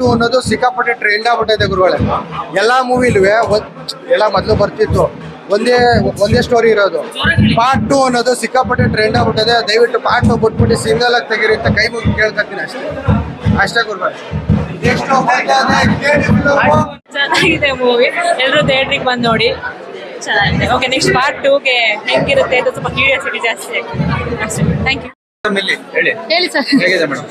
To ಅನ್ನೋದು ಸಿಕ್ಕಾಪಟ್ಟೆ trend ಆಗ್ಬಿಟ್ಟಿದೆ ಗುರುಗಳೇ. ಎಲ್ಲಾ ಮೂವಿಲೂ ಎಲ್ಲ ಮೊದಲು ಬರ್ತಿತ್ತು. ಒಂದೇ ಒಂದೇ ಸ್ಟೋರಿ ಇರೋದು. ಪಾರ್ಟ್ ಟು ಅನ್ನೋದು ಸಿಕ್ಕಾಪಟ್ಟೆ ಟ್ರೆಂಡ್ ಆಗ್ಬಿಟ್ಟಿದೆ ದಯವಿಟ್ಟು ಪಾರ್ಟ್ ಟು ಬಿಟ್ಬಿಟ್ಟು ಸಿಂಗಲ್ ಆಗಿ ತೆಗೀರಿ ಅಂತ ಕೈ ಮುಗಿ ಕೇಳ್ಕೊತೀನಿ ಅಷ್ಟೇ. ಅಷ್ಟೇ ಗುರುಗಳೇ. ಚೆನ್ನಾಗಿದೆ ಮೂವಿ ಎಲ್ಲರೂ ಥಿಯೇಟ್ರಿಗೆ ಬಂದು ನೋಡಿ. ಚೆನ್ನಾಗಿದೆ. ಓಕೆ ನೆಕ್ಸ್ಟ್ ಪಾರ್ಟ್ ಟೂಗೆ ಹೆಂಗಿರುತ್ತೆ ಅಂತ ಸ್ವಲ್ಪ ಕ್ಯೂರಿಯಾಸಿಟಿ ಜಾಸ್ತಿ ಆಗ್ತದೆ. ಅಷ್ಟೇ. ಥ್ಯಾಂಕ್ ಯು ಹೇಳಿ ಹೇಳಿ. ಸರ್ ಹೇಗಿದೆ ಮೇಡಮ್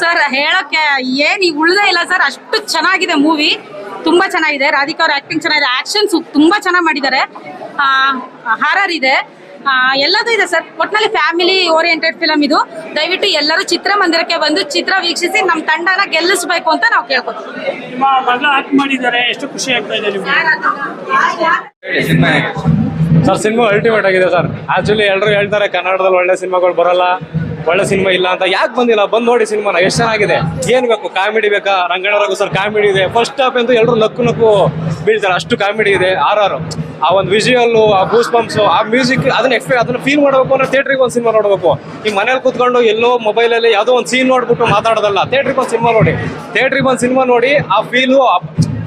ಸರ್ ಹೇಳಕ್ಕೆ ಏನು ಈಗ ಉಳ್ದೇ ಇಲ್ಲ ಸರ್. ಅಷ್ಟು ಚೆನ್ನಾಗಿದೆ ಮೂವಿ ತುಂಬಾ ಚೆನ್ನಾಗಿದೆ. ರಾಧಿಕಾ ಅವ್ರ ಆಕ್ಟಿಂಗ್ ಚೆನ್ನಾಗಿದೆ. ಆ್ಯಕ್ಷನ್ಸ್ ತುಂಬಾ ಚೆನ್ನಾಗಿ ಮಾಡಿದ್ದಾರೆ. ಹಾರರ್ ಇದೆ. ಎಲ್ಲದೂ ಇದೆ ಸರ್. ಒಟ್ನಲ್ಲಿ ಫ್ಯಾಮಿಲಿ ಓರಿಯೆಂಟೆಡ್ ಫಿಲಮ್ ಇದು. ದಯವಿಟ್ಟು ಎಲ್ಲರೂ ಚಿತ್ರಮಂದಿರಕ್ಕೆ ಬಂದು ಚಿತ್ರ ವೀಕ್ಷಿಸಿ ನಮ್ಮ ತಂಡನ ಗೆಲ್ಲಿಸಬೇಕು ಅಂತ ನಾವು ಕೇಳ್ಕೊತೀವಿ. ನಿಮ್ಮ ಮಗ ಆಕ್ಟ್ ಮಾಡಿದ್ದಾರೆ. ಎಷ್ಟು ಖುಷಿ ಆಗ್ತಾ ಇದೆ ಸರ್, ಸಿನಿಮಾ ಅಲ್ಟಿಮೇಟ್ ಆಗಿದೆ ಸರ್. ಆಕ್ಚುಲಿ ಎಲ್ಲರೂ ಹೇಳ್ತಾರೆ, ಕನ್ನಡದಲ್ಲಿ ಒಳ್ಳೆ ಸಿನಿಮಾಗಳು ಬರಲ್ಲ, ಒಳ್ಳೆ ಸಿನಿಮಾ ಇಲ್ಲ ಅಂತ. ಯಾಕೆ ಬಂದಿಲ್ಲ? ಬಂದು ನೋಡಿ ಸಿನಿಮಾನ, ಎಷ್ಟು ಚೆನ್ನಾಗಿದೆ? ಏನು ಬೇಕು? ಕಾಮಿಡಿ ಬೇಕಾ? ರಂಗಣ್ಣ ರಘು ಸರ್, ಕಾಮಿಡಿ ಇದೆ. ಫಸ್ಟ್ ಹಾಫ್ ಅಂತೂ ಎಲ್ಲರೂ ನಕ್ಕು ನಕ್ಕು ಬೀಳ್ತಾರೆ. ಅಷ್ಟು ಕಾಮಿಡಿ ಇದೆ ಆರ್ ಆರು ಆ ಒಂದು ವಿಜುವಲ್ ಆ ಬೂಸ್ ಪಂಪ್ಸ್ ಆ ಮ್ಯೂಸಿಕ್ ಅದನ್ನ ಎಕ್ಸ್ಪೆ ಅದನ್ನ ಫೀಲ್ ಮಾಡಬೇಕು ಅಂದ್ರೆ ಥಿಯೇಟ್ರಿಗೆ ಒಂದು ಸಿನಿಮಾ ನೋಡಬೇಕು. ಈ ಮನೇಲಿ ಕೂತ್ಕೊಂಡು ಎಲ್ಲೋ ಮೊಬೈಲಲ್ಲಿ ಯಾವುದೋ ಒಂದು ಸೀನ್ ನೋಡ್ಬಿಟ್ಟು ಮಾತಾಡೋದಲ್ಲ ಥಿಯೇಟ್ರಿಗೆ ಒಂದು ಸಿನಿಮಾ ನೋಡಿ. ಥಿಯೇಟ್ರಿಗೆ ಒಂದು ಸಿನಿಮಾ ನೋಡಿ, ಆ ಫೀಲು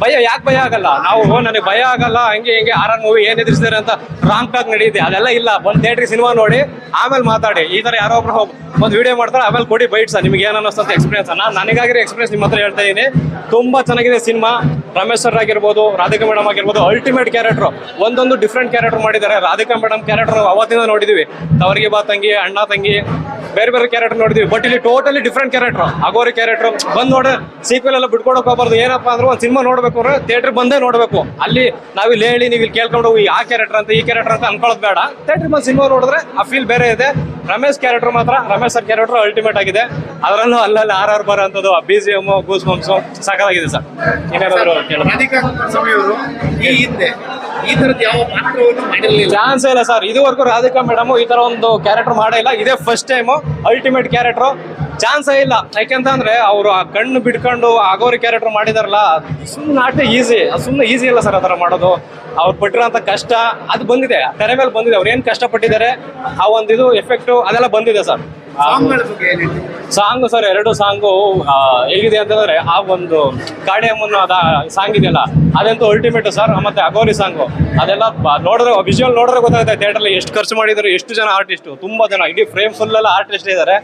ಭಯ, ಯಾಕೆ ಭಯ ಆಗಲ್ಲ? ನಾವು ನನಗೆ ಭಯ ಆಗಲ್ಲ, ಹಂಗೆ ಹಿಂಗೆ ಆರ್ ಮೂವಿ ಏನ್ ಎದುರಿಸಿದ್ರೆ ಅಂತ ರಾಂಗ್ ಟಾಕ್ ನಡೆಯುತ್ತೆ. ಅದೆಲ್ಲ ಇಲ್ಲ. ಒಂದು ಥಿಯೇಟ್ರಿಗೆ ಸಿನಿಮಾ ನೋಡಿ, ಆಮೇಲೆ ಮಾತಾಡಿ. ಈ ಥರ ಯಾರೋ ಒಬ್ರು ಒಂದು ವಿಡಿಯೋ ಮಾಡ್ತಾರೆ, ಆಮೇಲೆ ಕೊಡಿ ಬೈಟ್ಸ್ ನಿಮ್ಗೆ ಏನು ಅನ್ನಿಸ್ತಂತ ಎಕ್ಸ್ಪೀರಿಯನ್ಸ್ ನಾನು ನನಗಾಗಿರೋ ಎಕ್ಸ್ಪೀರಿಯನ್ಸ್ ನಿಮ್ಮ ಹತ್ರ ಹೇಳ್ತಾ ಇದ್ದೀನಿ ತುಂಬಾ ಚೆನ್ನಾಗಿದೆ ಸಿನಿಮಾ ರಮೇಶ್ ಸರ್ ಆಗಿರ್ಬೋದು, ರಾಧಿಕಾ ಮೇಡಮ್ ಆಗಿರ್ಬೋದು ಅಲ್ಟಿಮೇಟ್ ಕ್ಯಾರೆಕ್ಟರ್ ಒಂದೊಂದು ಡಿಫ್ರೆಂಟ್ ಕ್ಯಾರೆಕ್ಟರ್ ಮಾಡಿದ್ದಾರೆ. ರಾಧಿಕಾ ಮೇಡಮ್ ಕ್ಯಾರೆಕ್ಟರ್ ಅವತ್ತಿಂದ ನೋಡಿದೀವಿ. ತವರಿಗೆ ಬಾ ತಂಗಿ, ಅಣ್ಣ ತಂಗಿ, ಬೇರೆ ಬೇರೆ ಕ್ಯಾರೆಕ್ಟರ್ ನೋಡಿದ್ವಿ. ಬಟ್ ಇಲ್ಲಿ totally different character aghori character ಬಂದ್ ನೋಡ್ರೆ ಸೀಕ್ವೆಲ್ ಎಲ್ಲ ಬಿಟ್ಕೊಡಕ್ ಹೋಗ್ಬಾರ್ದು. ಏನಪ್ಪಾ ಅಂದ್ರೆ ಒಂದು ಸಿನಿಮಾ ನೋಡ್ಬೇಕು ಅಂದ್ರೆ ಥಿಯೇಟರ್ ಬಂದೇ ನೋಡ್ಬೇಕು. ಅಲ್ಲಿ ನಾವು ಇಲ್ಲಿ ಹೇಳಿ, ನೀವು ಇಲ್ಲಿ ಕೇಳ್ಕೊಂಡು ಆ ಕ್ಯಾರೆಕ್ಟರ್ ಅಂತ, ಈ ಕ್ಯಾರೆಕ್ಟರ್ ಅಂತ ಅನ್ಕೊಳ್ಳೋದು ಬೇಡ. ಥಿಯೇಟರ್ ಬಂದು ಸಿನಿಮಾ ನೋಡಿದ್ರೆ ಆ ಫೀಲ್ ಬೇರೆ ಇದೆ. ರಮೇಶ್ ಕ್ಯಾರೆಕ್ಟರ್ ಮಾತ್ರ. ರಮೇಶ್ ಸರ್ ಕ್ಯಾರೆಕ್ಟರ್ ಅಲ್ಟಿಮೇಟ್ ಆಗಿದೆ. ಅದರಲ್ಲೂ ಅಲ್ಲಲ್ಲಿ ಆರ್ ಆರ್ ಬರೋ ಅಂಥದ್ದು B G M goosebumps ಸಾಕಾಗಿದೆ ಸರ್ ಏನಾದ್ರು ಈ ಹಿಂದೆ ಈ ತರದ ಯಾವ ಪಾತ್ರವನ್ನು ಮಾಡಿರಲಿಲ್ಲ. ಚಾನ್ಸ್ ಇಲ್ಲ ಸರ್ ಇದುವರೆಗೂ ರಾಧಿಕಾ ಮೇಡಮ್ ಈ ತರ ಒಂದು ಕ್ಯಾರೆಕ್ಟರ್ ಮಾಡೇ ಇಲ್ಲ. ಇದೇ ಫಸ್ಟ್ ಟೈಮ್ ಅಲ್ಟಿಮೇಟ್ ಕ್ಯಾರೆಕ್ಟರ್ ಚಾನ್ಸೇ ಇಲ್ಲ. ಯಾಕೆಂತಂದ್ರೆ ಅವರು ಆ ಕಣ್ಣು ಬಿಟ್ಕೊಂಡು ಆಗೋರಿ ಕ್ಯಾರೆಕ್ಟರ್ ಮಾಡಿದಾರಲ್ಲ ಸುಮ್ಮನೆ ನಾಟ್ ಈಸಿ ಸುಮ್ಮನೆ ಈಸಿ ಇಲ್ಲ ಸರ್ ಆ ಥರ ಮಾಡೋದು. ಅವ್ರು ಪಟ್ಟಿರೋಂಥ ಕಷ್ಟ ಅದು ಬಂದಿದೆ. ತೆರೆ ಮೇಲೆ ಬಂದಿದೆ. ಅವ್ರು ಏನು ಕಷ್ಟಪಟ್ಟಿದ್ದಾರೆ? ಆ ಒಂದು ಇದು ಎಫೆಕ್ಟು ಅದೆಲ್ಲ ಬಂದಿದೆ ಸರ್. ಸಾಂಗು ಸರ್ ಎರಡು ಸಾಂಗು ಹೇಗಿದೆ ಅಂತಂದ್ರೆ ಆ ಒಂದು ಕಾಡಿಯಮ್ಮನ್ನು ಅದ ಸಾಂಗ್ ಇದೆಯಲ್ಲ ಅದಂತೂ ಅಲ್ಟಿಮೇಟ್ ಸರ್ ಮತ್ತೆ ಅಗೋರಿ ಸಾಂಗು ಅದೆಲ್ಲ ನೋಡಿದ್ರೆ ವಿಜುವಲ್ ನೋಡಿದ್ರೆ ಗೊತ್ತಾಗುತ್ತೆ ಥಿಯೇಟರ್ಲಿ ಎಷ್ಟು ಖರ್ಚು ಮಾಡಿದ್ರು ಎಷ್ಟು ಜನ ಆರ್ಟಿಸ್ಟ್ ತುಂಬಾ ಜನ ಇಡೀ ಫ್ರೇಮ್ ಫುಲ್ ಎಲ್ಲ ಆರ್ಟಿಸ್ಟ್ ಇದ್ದಾರೆ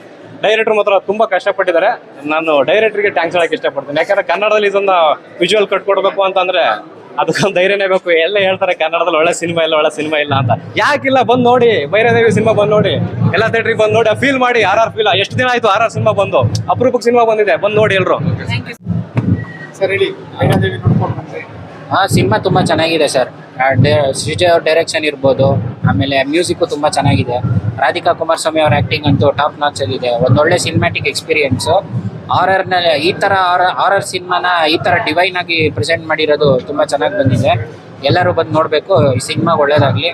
ಡೈರೆಕ್ಟರ್ ಮಾತ್ರ ತುಂಬಾ ಕಷ್ಟಪಟ್ಟಿದ್ದಾರೆ. ನಾನು ಡೈರೆಕ್ಟರ್ಗೆ ಟ್ಯಾಂಕ್ಸ್ ಹೇಳಕ್ ಇಷ್ಟಪಡ್ತೀನಿ. ಯಾಕಂದ್ರೆ ಕನ್ನಡದಲ್ಲಿ ಇದನ್ನ ವಿಜುವಲ್ ಕಟ್ಕೊಡ್ಬೇಕು ಅಂತಂದ್ರೆ ಅದಕ್ಕೊಂದು ಧೈರ್ಯನೇ ಬೇಕು. ಎಲ್ಲ ಹೇಳ್ತಾರೆ ಕನ್ನಡದಲ್ಲಿ ಒಳ್ಳೆ ಸಿನಿಮಾ ಇಲ್ಲ ಒಳ್ಳೆ ಸಿನಿಮಾ ಇಲ್ಲ ಅಂತ. ಯಾಕಿಲ್ಲ ಬಂದು ನೋಡಿ. ಭೈರದೇವಿ ಸಿನಿಮಾ ಬಂದು ನೋಡಿ. ಎಲ್ಲ ಥಿಯೇಟ್ರಿಗೆ ಬಂದ್ ನೋಡಿ. ಫೀಲ್ ಮಾಡಿ ಆರ್ ಆರ್ ಫೀಲ್ ಎಷ್ಟು ದಿನ ಆಯ್ತು ಆರ್ ಆರ್ ಸಿನಿಮಾ ಬಂದು? ಅಪರೂಪಕ್ಕೆ ಸಿನಿಮಾ ಬಂದಿದೆ. ಬಂದ್ ನೋಡಿ ಎಲ್ರು. ಸರ್ ಹೇಳಿ. ಐನಾದೇವಿ ನೋಡ್ಕೊಂಡು ಬಂದ್ರೆ ಹಾ ಸಿನಿಮಾ ತುಂಬಾ ಚೆನ್ನಾಗಿದೆ ಸರ್. ಶ್ರೀಜಯ್ ಅವ್ರ ಡೈರೆಕ್ಷನ್ ಇರ್ಬೋದು. ಆಮೇಲೆ ಮ್ಯೂಸಿಕ್ ತುಂಬಾ ಚೆನ್ನಾಗಿದೆ. ರಾಧಿಕಾ ಕುಮಾರಸ್ವಾಮಿ ಅವ್ರ ಆಕ್ಟಿಂಗ್ ಅಂತೂ ಟಾಪ್ ನಾಚ್ ಇದೆ. ಒಂದೊಳ್ಳೆ ಸಿನಿಮ್ಯಾಟಿಕ್ ಎಕ್ಸ್ಪೀರಿಯನ್ಸ್ ಆರರ್ನ ಈ ತರ ಆರರ್ ಸಿನಿಮಾನ ಈ ತರ ಡಿವೈನ್ ಆಗಿ ಪ್ರೆಸೆಂಟ್ ಮಾಡಿರೋದು ತುಂಬಾ ಚೆನ್ನಾಗಿ ಬಂದಿದೆ. ಎಲ್ಲರೂ ಬಂದು ನೋಡಬೇಕು, ಈ ಸಿನಿಮಾ ಒಳ್ಳೇದಾಗ್ಲಿ.